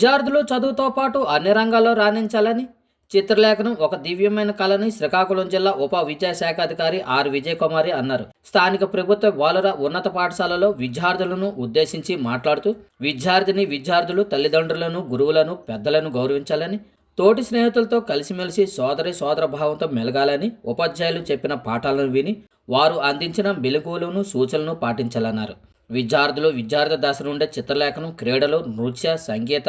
విద్యార్థులు చదువుతో పాటు అన్ని రంగాల్లో రాణించాలని చిత్రలేఖనం ఒక దివ్యమైన కళని శ్రీకాకుళం జిల్లా ఉప విద్యాశాఖ అధికారి ఆర్ విజయ్ కుమారి అన్నారు. స్థానిక ప్రభుత్వ బాలుర ఉన్నత పాఠశాలలో విద్యార్థులను ఉద్దేశించి మాట్లాడుతూ విద్యార్థిని విద్యార్థులు తల్లిదండ్రులను గురువులను పెద్దలను గౌరవించాలని తోటి స్నేహితులతో కలిసిమెలిసి సోదరి సోదర భావంతో మెలగాలని ఉపాధ్యాయులు చెప్పిన పాఠాలను విని వారు అందించిన మెలకువలను సూచనలను పాటించాలన్నారు. విద్యార్థులు విద్యార్థి దశ నుండే చిత్రలేఖనం క్రీడలు నృత్య సంగీత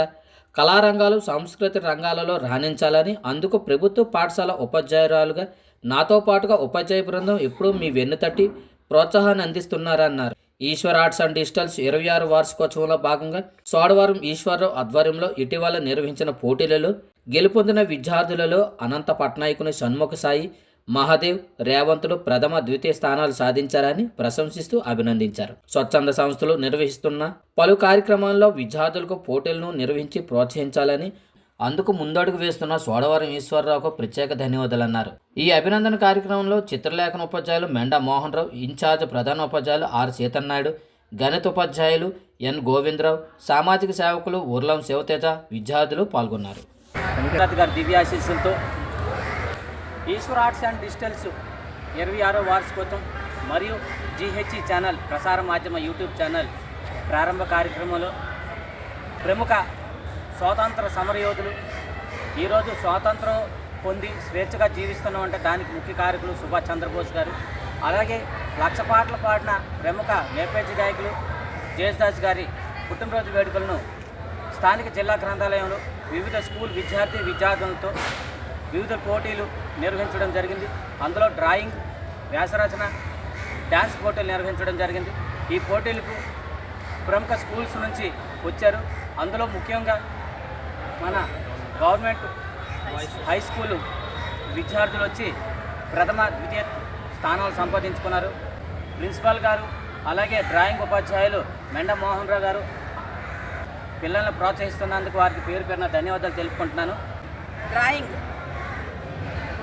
కళారంగాలు సాంస్కృతిక రంగాలలో రాణించాలని అందుకు ప్రభుత్వ పాఠశాల ఉపాధ్యాయురాలుగా నాతో పాటుగా ఉపాధ్యాయ బృందం ఎప్పుడూ మీ వెన్నుతట్టి ప్రోత్సాహాన్ని అందిస్తున్నారన్నారు. ఈశ్వర్ ఆర్ట్స్ అండ్ డిజిటల్స్ ఇరవై ఆరు వార్షికోత్సవంలో భాగంగా సోడవరం ఈశ్వరరావు ఆధ్వర్యంలో ఇటీవల నిర్వహించిన పోటీలలో గెలుపొందిన విద్యార్థులలో అనంత పట్నాయకుని షణ్ముఖ సాయి మహాదేవ్ రేవంతులు ప్రథమ ద్వితీయ స్థానాలు సాధించారని ప్రశంసిస్తూ అభినందించారు. స్వచ్ఛంద సంస్థలు నిర్వహిస్తున్న పలు కార్యక్రమాల్లో విద్యార్థులకు పోటీలను నిర్వహించి ప్రోత్సహించాలని అందుకు ముందడుగు వేస్తున్న సోడవరం ఈశ్వరరావుకు ప్రత్యేక ధన్యవాదాలన్నారు. ఈ అభినందన కార్యక్రమంలో చిత్రలేఖన ఉపాధ్యాయులు మెండ మోహన్ రావు ఇన్ఛార్జ్ ప్రధాన ఉపాధ్యాయులు ఆర్ సీతన్నాయుడు గణిత ఉపాధ్యాయులు ఎన్ గోవిందరావు సామాజిక సేవకులు ఉర్లం శివతేజ విద్యార్థులు పాల్గొన్నారు. గారి దివ్యాశీస్సులతో ఈశ్వర్ ఆర్ట్స్ అండ్ డిజిటల్స్ ఇరవై ఆరో వార్షికోత్సవం మరియు జీహెచ్ఈ ఛానల్ ప్రసార మాధ్యమ యూట్యూబ్ ఛానల్ ప్రారంభ కార్యక్రమంలో ప్రముఖ స్వాతంత్ర సమరయోధులు. ఈరోజు స్వాతంత్రం పొంది స్వేచ్ఛగా జీవిస్తున్నామంటే దానికి ముఖ్య కారకులు సుభాష్ చంద్రబోస్ గారు. అలాగే లక్ష పాటలు పాడిన ప్రముఖ నేపథ్య గాయకులు జయదాస్ గారి పుట్టినరోజు వేడుకలను స్థానిక జిల్లా గ్రంథాలయంలో వివిధ స్కూల్ విద్యార్థి విద్యార్థులతో వివిధ పోటీలు నిర్వహించడం జరిగింది. అందులో డ్రాయింగ్ వ్యాసరచన డ్యాన్స్ పోటీలు నిర్వహించడం జరిగింది. ఈ పోటీలకు ప్రముఖ స్కూల్స్ నుంచి వచ్చారు. అందులో ముఖ్యంగా మన గవర్నమెంట్ హై స్కూలు విద్యార్థులు వచ్చి ప్రథమ ద్వితీయ స్థానాలు సంపాదించుకున్నారు. ప్రిన్సిపాల్ గారు అలాగే డ్రాయింగ్ ఉపాధ్యాయులు మెండ మోహన్ రావు గారు పిల్లల్ని ప్రోత్సహిస్తున్నందుకు వారికి పేరు పేరున ధన్యవాదాలు తెలుపుకుంటున్నాను. డ్రాయింగ్.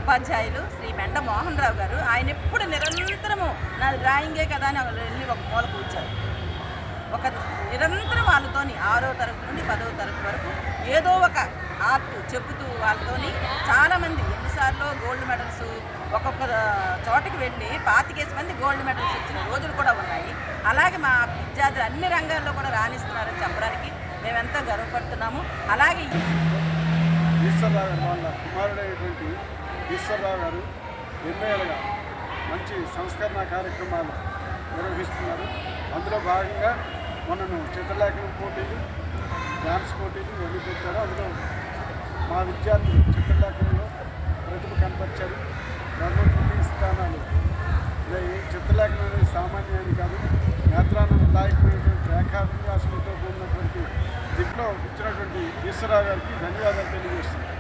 ఉపాధ్యాయులు శ్రీ వెంట మోహన్ రావు గారు. ఆయన ఎప్పుడు నిరంతరము నా డ్రాయింగే కదా అని వాళ్ళు వెళ్ళి ఒక మూల కూర్చారు. ఒక నిరంతరం వాళ్ళతోని ఆరో తరగతి నుండి పదవ తరగతి వరకు ఏదో ఒక ఆర్ట్ చెబుతూ వాళ్ళతోని చాలామంది ఎన్నిసార్లు గోల్డ్ మెడల్స్ ఒక్కొక్క చోటకి వెళ్ళి పాతికేసి మంది గోల్డ్ మెడల్స్ వచ్చిన రోజులు కూడా ఉన్నాయి. అలాగే మా విద్యార్థులు అన్ని రంగాల్లో కూడా రాణిస్తున్నారని చెప్పడానికి మేమెంతో గర్వపడుతున్నాము. అలాగే ఈశ్వరరావు కుమారుడైనటువంటి ఈశ్వరరావు గారు ఎన్నోలుగా మంచి సంస్కరణ కార్యక్రమాలు నిర్వహిస్తున్నారు. అందులో భాగంగా మనను చిత్రలేఖనం పోటీలు డ్యాన్స్ పోటీలు ఇవన్నీ పెట్టారు. అందులో మా విద్యార్థులు చిత్రలేఖనంలో ప్రతిభ కనపరిచారు. రెండు స్థానాలు ఇలా ఈ చిత్రలేఖనం అనేది సామాన్యమైనది కాదు నేత్రానందదాయకమైనటువంటి రేఖా విన్యాసంతో కూడినటువంటి దిక్కులో ఇచ్చినటువంటి ఈశ్వరరావు గారికి ధన్యవాదాలు తెలియజేస్తున్నాను.